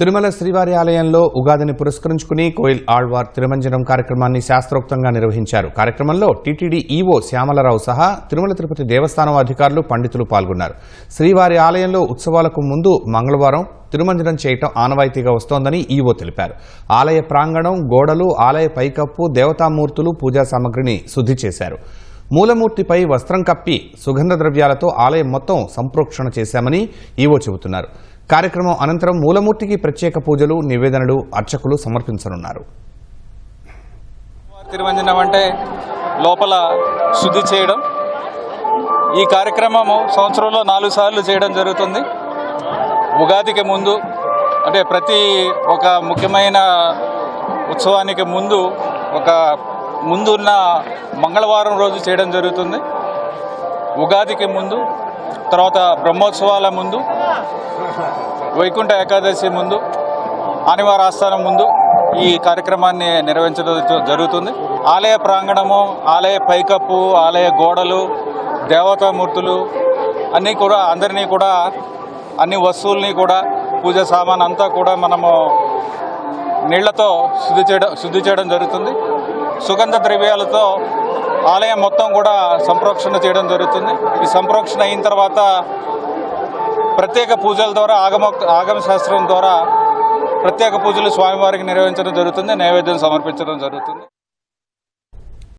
తిరుమల శ్రీవారి ఆలయంలో ఉగాదిని పురస్కరించుకుని కోయిల్ ఆళ్వార్ తిరుమంజనం కార్యక్రమాన్ని శాస్త్రోక్తంగా నిర్వహించారు. కార్యక్రమంలో టీటీడీ ఈవో శ్యామలరావు సహా తిరుమల తిరుపతి దేవస్థానం అధికారులు పండితులు పాల్గొన్నారు. శ్రీవారి ఆలయంలో ఉత్సవాలకు ముందు మంగళవారం తిరుమంజనం చేయటం ఆనవాయితీగా వస్తోందని ఈవో తెలిపారు. ఆలయ ప్రాంగణం గోడలు ఆలయ పైకప్పు దేవతామూర్తులు పూజా సామగ్రిని శుద్ధి చేశారు. మూలమూర్తిపై వస్త్రం కప్పి సుగంధ ద్రవ్యాలతో ఆలయం మొత్తం సంప్రోక్షణ చేశామని ఈవో చెబుతున్నారు. కార్యక్రమం అనంతరం మూలమూర్తికి ప్రత్యేక పూజలు నివేదనలు అర్చకులు సమర్పించనున్నారు. తిరుమంజనం అంటే లోపల శుద్ధి చేయడం. ఈ కార్యక్రమము సంవత్సరంలో నాలుగు సార్లు చేయడం జరుగుతుంది. ఉగాదికి ముందు అంటే ప్రతి ఒక ముఖ్యమైన ఉత్సవానికి ముందు ఒక ముందున్న మంగళవారం రోజు చేయడం జరుగుతుంది. ఉగాదికి ముందు తర్వాత బ్రహ్మోత్సవాల ముందు వైకుంఠ ఏకాదశి ముందు ఆనివార ఆస్థానం ముందు ఈ కార్యక్రమాన్ని నిర్వహించడం జరుగుతుంది. ఆలయ ప్రాంగణము ఆలయ పైకప్పు ఆలయ గోడలు దేవతామూర్తులు అన్నీ కూడా అందరినీ కూడా అన్ని వస్తువుల్ని కూడా పూజ సామాన్ అంతా కూడా మనము నీళ్ళతో శుద్ధి చేయడం శుద్ధి చేయడం జరుగుతుంది. సుగంధ ద్రవ్యాలతో ఆలయం మొత్తం కూడా సంప్రోక్షణ చేయడం జరుగుతుంది. ఈ సంప్రోక్షణ అయిన తర్వాత ప్రత్యేక పూజల ద్వారా ఆగమ ఆగమ శాస్త్రం ద్వారా ప్రత్యేక పూజలు స్వామివారికి నిర్వహించడం జరుగుతుంది నైవేద్యం సమర్పించడం జరుగుతుంది.